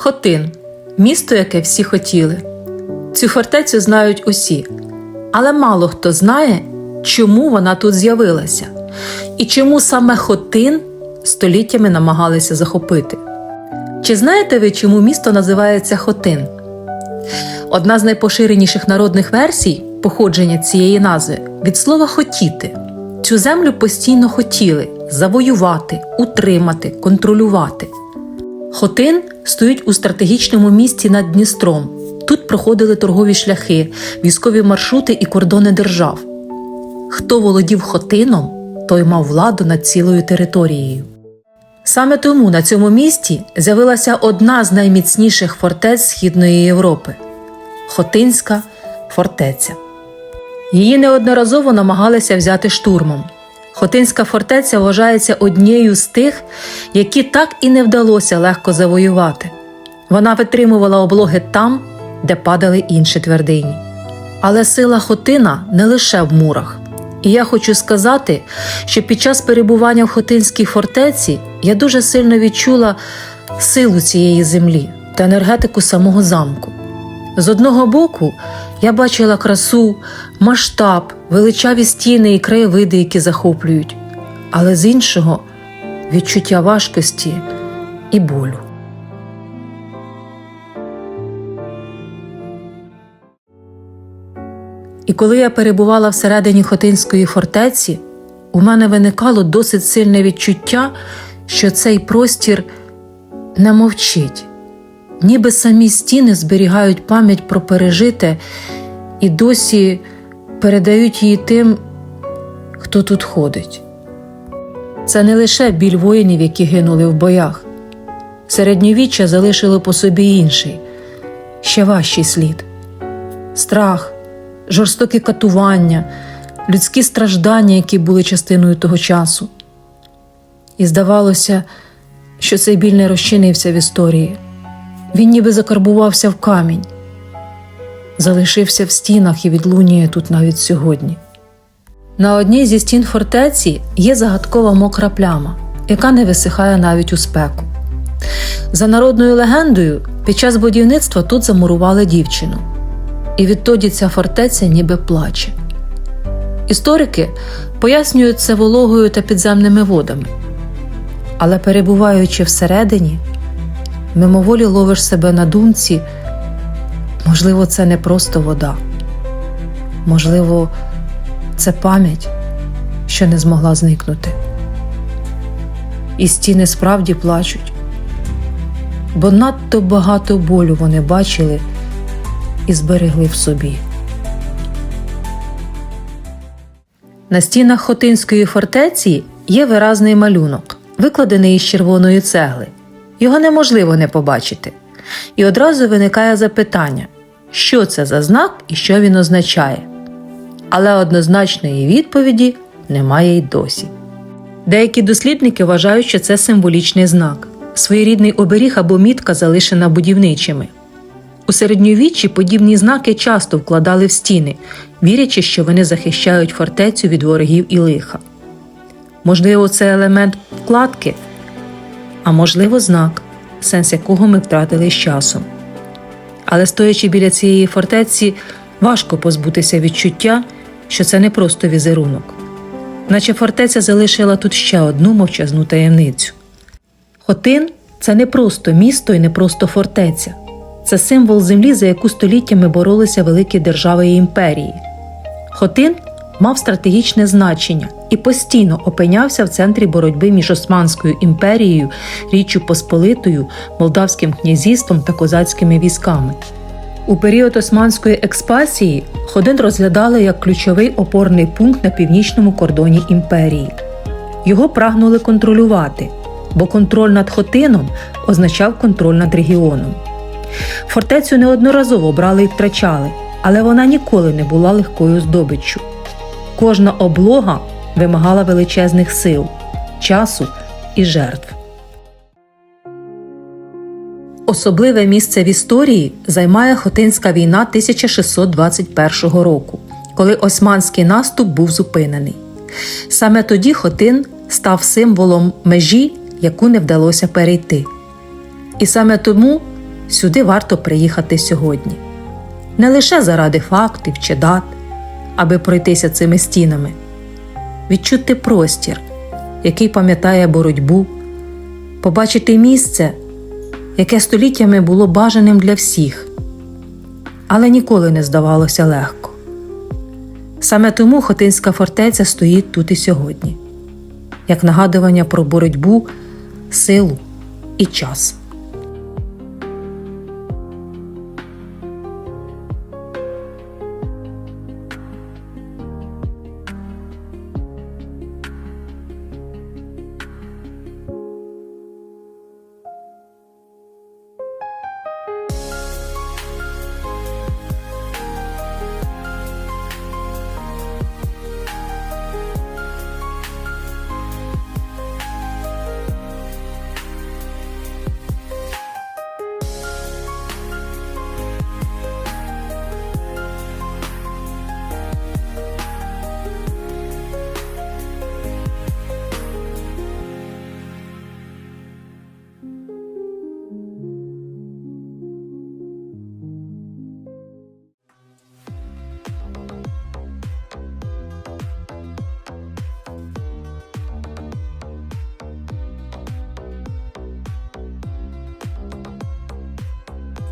Хотин місто, яке всі хотіли. Цю фортецю знають усі, але мало хто знає, чому вона тут з'явилася і чому саме Хотин століттями намагалися захопити. Чи знаєте ви, чому місто називається Хотин? Одна з найпоширеніших народних версій походження цієї назви від слова хотіти. Цю землю постійно хотіли завоювати, утримати, контролювати. Хотин стоїть у стратегічному місці над Дністром. Тут проходили торгові шляхи, військові маршрути і кордони держав. Хто володів Хотином, той мав владу над цілою територією. Саме тому на цьому місті з'явилася одна з найміцніших фортець Східної Європи Хотинська фортеця. Її неодноразово намагалися взяти штурмом. Хотинська фортеця вважається однією з тих, які так і не вдалося легко завоювати. Вона витримувала облоги там, де падали інші твердині. Але сила Хотина не лише в мурах. І я хочу сказати, що під час перебування в Хотинській фортеці я дуже сильно відчула силу цієї землі та енергетику самого замку. З одного боку, я бачила красу, масштаб, величаві стіни і краєвиди, які захоплюють, але з іншого відчуття важкості і болю. І коли я перебувала всередині Хотинської фортеці, у мене виникало досить сильне відчуття, що цей простір не мовчить, ніби самі стіни зберігають пам'ять про пережите і досі передають її тим, хто тут ходить. Це не лише біль воїнів, які гинули в боях. Середньовіччя залишило по собі інший, ще важчий слід страх, жорстокі катування, людські страждання, які були частиною того часу. І здавалося, що цей біль не розчинився в історії. Він ніби закарбувався в камінь, залишився в стінах і відлунює тут навіть сьогодні. На одній зі стін фортеці є загадкова мокра пляма, яка не висихає навіть у спеку. За народною легендою, під час будівництва тут замурували дівчину, і відтоді ця фортеця ніби плаче. Історики пояснюють це вологою та підземними водами. Але перебуваючи всередині, мимоволі ловиш себе на думці, можливо, це не просто вода, можливо, це пам'ять, що не змогла зникнути. І стіни справді плачуть, бо надто багато болю вони бачили і зберегли в собі. На стінах Хотинської фортеці є виразний малюнок, викладений із червоної цегли. Його неможливо не побачити. І одразу виникає запитання, що це за знак і що він означає. Але однозначної відповіді немає й досі. Деякі дослідники вважають, що це символічний знак, своєрідний оберіг або мітка, залишена будівничими. У середньовіччі подібні знаки часто вкладали в стіни, вірячи, що вони захищають фортецю від ворогів і лиха. Можливо, це елемент вкладки, а можливо, знак, сенс якого ми втратили з часом. Але стоячи біля цієї фортеці, важко позбутися відчуття, що це не просто візерунок, наче фортеця залишила тут ще одну мовчазну таємницю. Хотин це не просто місто і не просто фортеця. Це символ землі, за яку століттями боролися великі держави і імперії. Хотин мав стратегічне значення і постійно опинявся в центрі боротьби між Османською імперією, Річчю Посполитою, Молдавським князівством та козацькими військами. У період османської експансії Хотин розглядали як ключовий опорний пункт на північному кордоні імперії. Його прагнули контролювати, бо контроль над Хотином означав контроль над регіоном. Фортецю неодноразово брали і втрачали, але вона ніколи не була легкою здобиччю. Кожна облога вимагала величезних сил, часу і жертв. Особливе місце в історії займає Хотинська війна 1621 року, коли османський наступ був зупинений. Саме тоді Хотин став символом межі, яку не вдалося перейти. І саме тому сюди варто приїхати сьогодні. Не лише заради фактів чи дат, аби пройтися цими стінами, відчути простір, який пам'ятає боротьбу, побачити місце, яке століттями було бажаним для всіх, але ніколи не здавалося легко. Саме тому Хотинська фортеця стоїть тут і сьогодні, як нагадування про боротьбу, силу і час.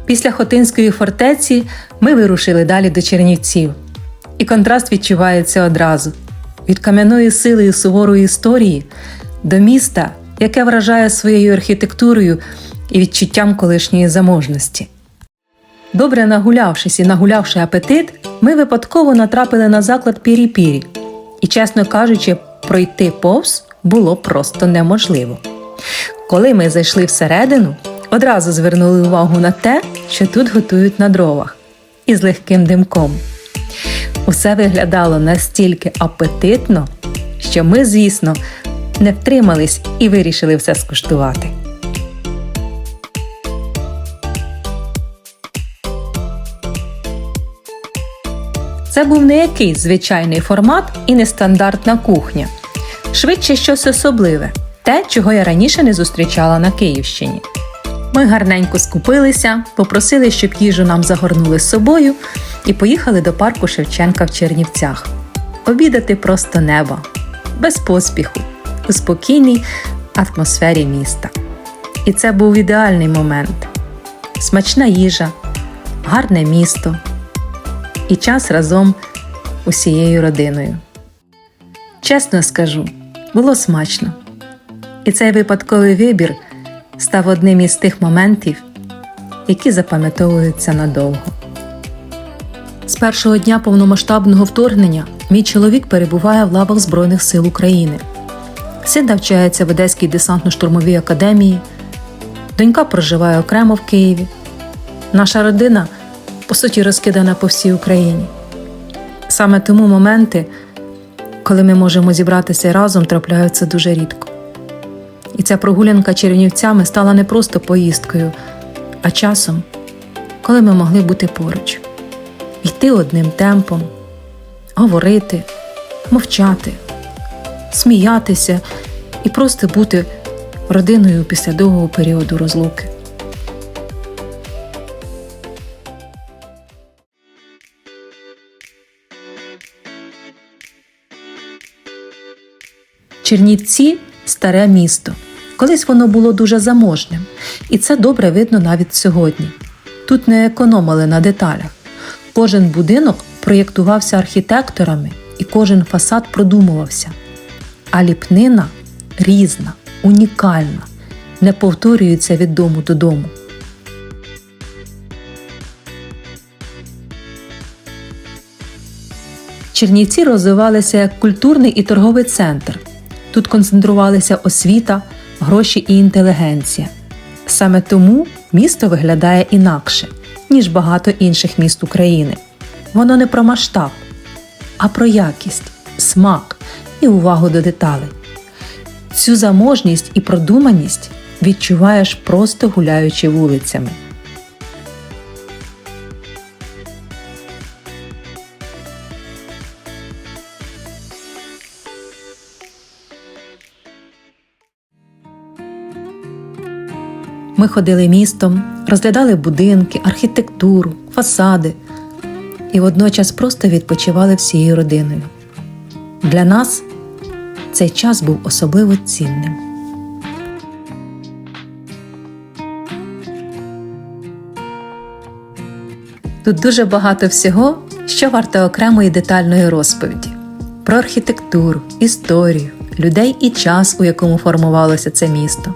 Після Хотинської фортеці ми вирушили далі до Чернівців. І контраст відчувається одразу від кам'яної сили і суворої історії до міста, яке вражає своєю архітектурою і відчуттям колишньої заможності. Добре нагулявшись і нагулявши апетит, ми випадково натрапили на заклад Пірі-Пірі. І, чесно кажучи, пройти повз було просто неможливо. Коли ми зайшли всередину, одразу звернули увагу на те, що тут готують на дровах із легким димком. Усе виглядало настільки апетитно, що ми, звісно, не втримались і вирішили все скуштувати. Це був не якийсь звичайний формат і нестандартна кухня. Швидше щось особливе, те, чого я раніше не зустрічала на Київщині. Ми гарненько скупилися, попросили, щоб їжу нам загорнули з собою, і поїхали до парку Шевченка в Чернівцях. Обідати просто неба, без поспіху, у спокійній атмосфері міста. І це був ідеальний момент: смачна їжа, гарне місто і час разом усією родиною. Чесно скажу, було смачно. І цей випадковий вибір став одним із тих моментів, які запам'ятовуються надовго. З першого дня повномасштабного вторгнення мій чоловік перебуває в лавах Збройних сил України. Син навчається в Одеській десантно-штурмовій академії, донька проживає окремо в Києві. Наша родина, по суті, розкидана по всій Україні. Саме тому моменти, коли ми можемо зібратися разом, трапляються дуже рідко. Ця прогулянка чернівцями стала не просто поїздкою, а часом, коли ми могли бути поруч, йти одним темпом, говорити, мовчати, сміятися і просто бути родиною після довгого періоду розлуки. Чернівці старе місто. Колись воно було дуже заможним, і це добре видно навіть сьогодні. Тут не економили на деталях. Кожен будинок проєктувався архітекторами і кожен фасад продумувався. А ліпнина різна, унікальна, не повторюється від дому до дому. Чернівці розвивалися як культурний і торговий центр. Тут концентрувалися освіта, гроші і інтелігенція. Саме тому місто виглядає інакше, ніж багато інших міст України. Воно не про масштаб, а про якість, смак і увагу до деталей. Цю заможність і продуманість відчуваєш просто гуляючи вулицями. Ми ходили містом, розглядали будинки, архітектуру, фасади і водночас просто відпочивали всією родиною. Для нас цей час був особливо цінним. Тут дуже багато всього, що варто окремої детальної розповіді про архітектуру, історію, людей і час, у якому формувалося це місто.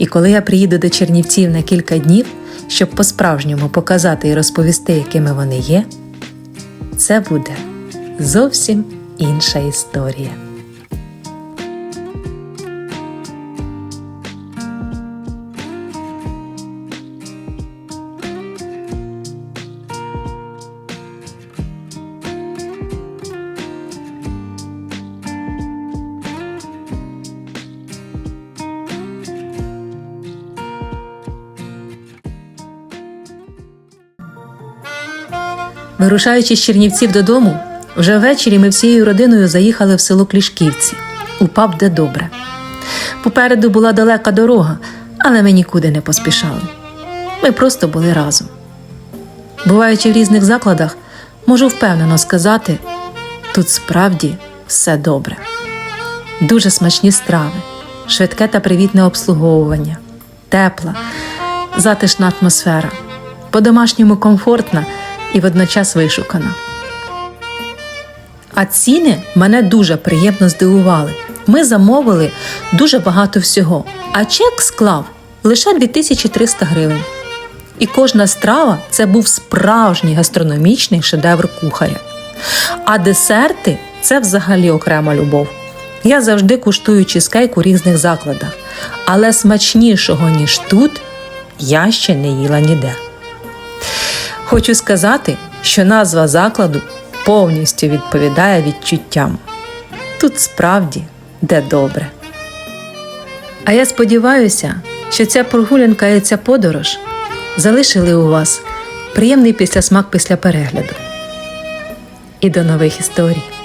І коли я приїду до Чернівців на кілька днів, щоб по-справжньому показати і розповісти, якими вони є, це буде зовсім інша історія. Вирушаючи з Чернівців додому, вже ввечері ми всією родиною заїхали в село Клішківці, у паб де добре. Попереду була далека дорога, але ми нікуди не поспішали. Ми просто були разом. Буваючи в різних закладах, можу впевнено сказати, тут справді все добре. Дуже смачні страви, швидке та привітне обслуговування, тепла, затишна атмосфера, по-домашньому комфортна і водночас вишукана. А ціни мене дуже приємно здивували. Ми замовили дуже багато всього, а чек склав лише 2300 гривень. І кожна страва це був справжній гастрономічний шедевр кухаря. А десерти це взагалі окрема любов. Я завжди куштую чизкейк у різних закладах, але смачнішого, ніж тут, я ще не їла ніде. Хочу сказати, що назва закладу повністю відповідає відчуттям. Тут справді де добре. А я сподіваюся, що ця прогулянка і ця подорож залишили у вас приємний післясмак після перегляду. І до нових історій!